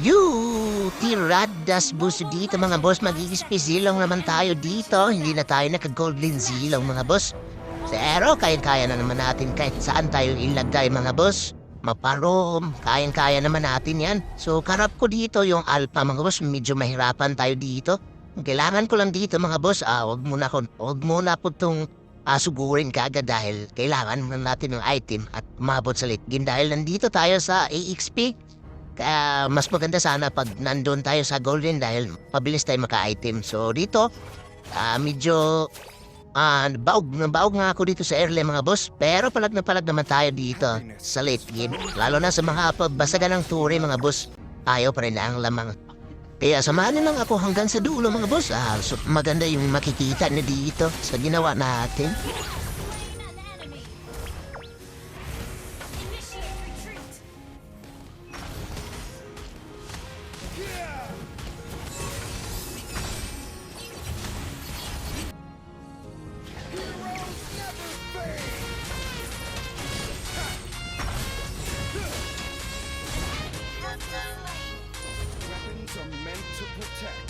You, tiradas bus dito mga boss. Magigispisilong naman tayo dito. Hindi na tayo naka-golden zilong mga boss. Pero kaya-kaya na naman natin kahit saan tayo ilagay mga boss. Maparom, kayang-kaya naman natin yan. So karap ko dito yung alpha mga boss. Medyo mahirapan tayo dito. Ang Kailangan ko lang dito mga boss. Ah, wag muna ko, wag muna po tong ah, sugurin kagad dahil kailangan na natin ng item at umabot sa late game dahil nandito tayo sa AXP. Kaya mas maganda sana pag nandun tayo sa golden dahil pabilis tayo maka-item. So dito, ah, medyo ah, baog, baog nga ako dito sa early mga boss. Pero palag na palag naman tayo dito sa late game. Lalo na sa mga pagbasagan ng turi mga boss. Ayaw pa rin ang lamang. Kaya samahan niyo lang ako hanggang sa dulo mga boss. Ah, so, maganda yung makikita na dito sa ginawa natin. Weapons are meant to protect,